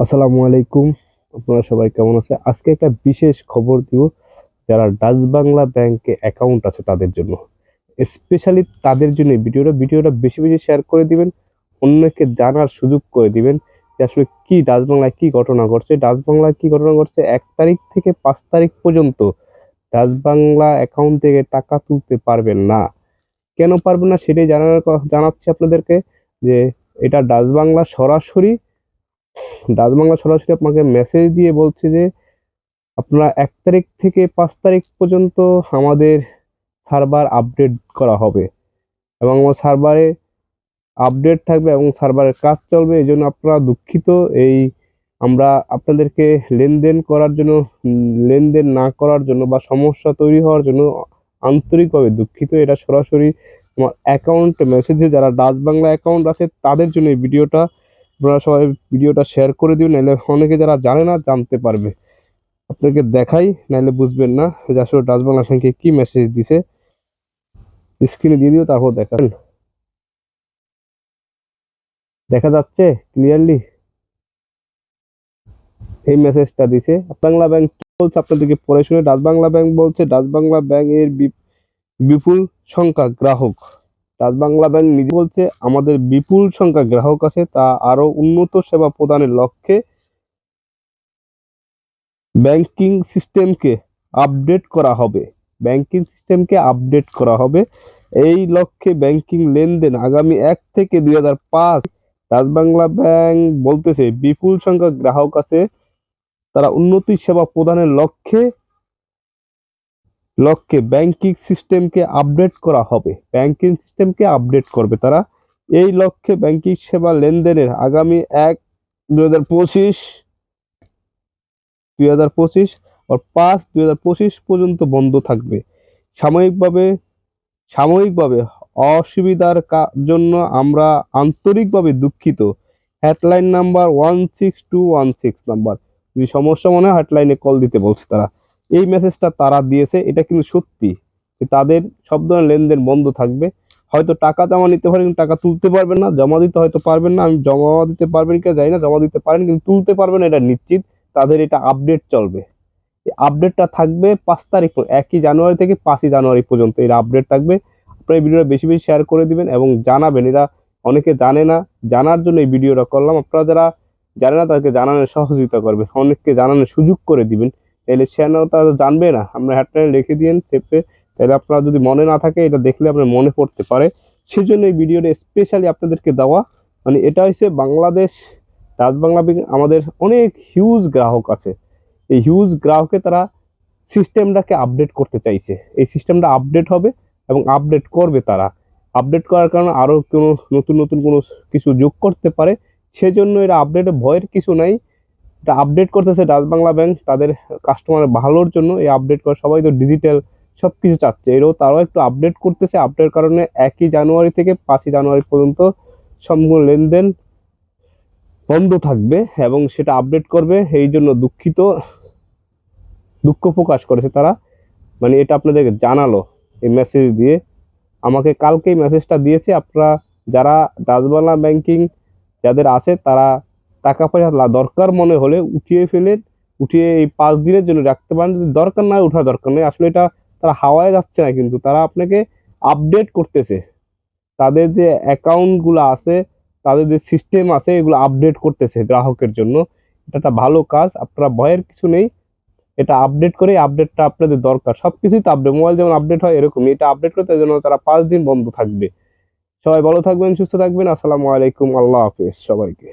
আসসালামু আলাইকুম। আপনারা সবাই কেমন আছে আজকে একটা বিশেষ খবর দিব যারা ডাচ বাংলা ব্যাংকে অ্যাকাউন্ট আছে তাদের জন্য। স্পেশালি তাদের জন্য ভিডিওটা। ভিডিওটা বেশি বেশি শেয়ার করে দিবেন, অন্যকে জানার সুযোগ করে দিবেন যে আসলে কি ডাচ বাংলায় কি ঘটনা ঘটছে। ডাচ বাংলায় কি ঘটনা ঘটছে? এক তারিখ থেকে পাঁচ তারিখ পর্যন্ত ডাচ বাংলা অ্যাকাউন্ট থেকে টাকা তুলতে পারবেন না। কেন পারবেন না সেটাই জানার জানাচ্ছি আপনাদেরকে যে এটা ডাচ বাংলা সরাসরি ডাচ বাংলা সরাসরি আপনাকে মেসেজ দিয়ে বলছে যে, আপনারা এক তারিখ থেকে পাঁচ তারিখ পর্যন্ত আমাদের সার্ভার আপডেট করা হবে। এবং আমার সার্ভারে আপডেট থাকবে এবং সার্ভারের কাজ চলবে, এই জন্য আপনারা দুঃখিত। এই আমরা আপনাদেরকে লেনদেন করার জন্য, লেনদেন না করার জন্য বা সমস্যা তৈরি হওয়ার জন্য আন্তরিকভাবে দুঃখিত। এটা সরাসরি আমার অ্যাকাউন্ট মেসেজে যারা ডাচ বাংলা অ্যাকাউন্ট আছে, তাদের জন্য এই ভিডিওটা আপনারা সবাই ভিডিওটা শেয়ার করে দিন নাহলে অনেকে যারা জানে না জানতে পারবে। আপনাকে দেখাই নাহলে বুঝবেন না যে আসলে ডাচ বাংলা ব্যাংকে কি মেসেজ দিছে। স্ক্রিনে দিয়ে দিও, তারপর দেখান দেখা যাচ্ছে ক্লিয়ারলি এই মেসেজটা দিছে। বাংলা ব্যাংক বলছে আপনাদেরকে পড়ে শুনে, ডাচ বাংলা ব্যাংক বলছে, ডাচ বাংলা ব্যাংক এর বিপুল সংখ্যা গ্রাহক। ডাচ বাংলা ব্যাংক নিজে বলছে, আমাদের বিপুল সংখ্যা গ্রাহক আছে, তা আরও উন্নত সেবা প্রদানের লক্ষ্যে ব্যাংকিং সিস্টেমকে আপডেট করা হবে। ব্যাংকিং সিস্টেমকে আপডেট করা হবে। এই লক্ষ্যে ব্যাংকিং লেনদেন আগামী এক থেকে দুই হাজার পাঁচ ডাচ বাংলা ব্যাংক বলতেছে, বিপুল সংখ্যক গ্রাহক আছে, তারা উন্নতি সেবা প্রদানের লক্ষ্যে লক্ষ্যে ব্যাংকিং সিস্টেমকে আপডেট করা হবে। ব্যাংকিং সিস্টেমকে আপডেট করবে তারা। এই লক্ষ্যে ব্যাংকিং সেবা লেনদেনের আগামী এক দুই হাজার পঁচিশ, দুই হাজার পঁচিশ আর পাঁচ দুই হাজার পঁচিশ পর্যন্ত বন্ধ থাকবে। সাময়িকভাবে সাময়িকভাবে অসুবিধার জন্য আমরা আন্তরিকভাবে দুঃখিত। Headline number one six two one six number যদি সমস্যা মনে হয় হেডলাইনে কল দিতে বলছে তারা। এই মেসেজটা তারা দিয়েছে, এটা কিন্তু সত্যি তাদের সব ধরনের লেনদেন বন্ধ থাকবে। হয়তো টাকা জমা নিতে পারেন টাকা তুলতে পারবেন না, জমা দিতে হয়তো পারবেন না, আমি জমা দিতে পারবেন কিনা জানি না, জমা দিতে পারেন, কিন্তু তুলতে পারবেন এটা নিশ্চিত। তাদের এটা আপডেট চলবে। এই আপডেটটা থাকবে পাঁচ তারিখ একই জানুয়ারি থেকে পাঁচই জানুয়ারি পর্যন্ত এর আপডেট থাকবে। আপনারা এই ভিডিওটা বেশি বেশি শেয়ার করে দিবেন এবং জানাবেন। এরা অনেকে জানে না, জানার জন্য এই ভিডিওটা করলাম। আপনারা যারা জানে না, তাদেরকে জানানোর সহযোগিতা করবেন, অনেককে জানানোর সুযোগ করে দিবেন। তাহলে সে না তারা জানবে না। আমরা হেডলাইন রেখে দিয়েন চেপে তাহলে আপনারা যদি মনে না থাকে, এটা দেখলে আপনার মনে পড়তে পারে। সেজন্য এই ভিডিওটা স্পেশালি আপনাদেরকে দেওয়া। মানে এটা হচ্ছে বাংলাদেশ ডাচ বাংলা আমাদের অনেক হিউজ গ্রাহক আছে। এই হিউজ গ্রাহকে তারা সিস্টেমটাকে আপডেট করতে চাইছে। এই সিস্টেমটা আপডেট হবে এবং আপডেট করবে তারা। আপডেট করার কারণে আরও কোনো নতুন নতুন কোনো কিছু যোগ করতে পারে। সেজন্য এটা আপডেটে ভয়ের কিছু নাই। এটা আপডেট করতেছে ডাচ বাংলা ব্যাংক, তাদের কাস্টমারের ভালোর জন্য এই আপডেট করে, সবাই তো ডিজিটাল সব কিছু চাচ্ছে। এরও তারাও একটু আপডেট করতেছে আপডেট কারণে একই জানুয়ারি থেকে পাঁচই জানুয়ারি পর্যন্ত সম্পূর্ণ লেনদেন বন্ধ থাকবে এবং সেটা আপডেট করবে। এই জন্য দুঃখিত, দুঃখ প্রকাশ করেছে তারা। মানে এটা আপনাদেরকে জানালো এই মেসেজ দিয়ে। আমাকে কালকেই মেসেজটা দিয়েছে, আপনারা যারা ডাচবাংলা ব্যাংকিং যাদের আছে, তারা টাকা পয়সা দরকার মনে হলে উঠিয়ে ফেলে উঠিয়ে এই পাঁচ দিনের জন্য রাখতে পারেন। যদি দরকার না ওঠার দরকার নেই। আসলে এটা তারা হাওয়ায় যাচ্ছে না কিন্তু, তারা আপনাকে আপডেট করতেছে। তাদের যে অ্যাকাউন্টগুলো আছে, তাদের যে সিস্টেম আছে, এগুলো আপডেট করতেছে গ্রাহকের জন্য। এটা একটা ভালো কাজ, আপনারা ভয়ের কিছু নেই। এটা আপডেট করে আপডেটটা আপনাদের দরকার। সব কিছুই তো আপডেট মোবাইল যেমন আপডেট হয় এরকমই। এটা আপডেট করতে জন্য তারা পাঁচ দিন বন্ধ থাকবে। সবাই ভালো থাকবেন, সুস্থ থাকবেন। আসসালামু আলাইকুম, আল্লাহ হাফিজ সবাইকে।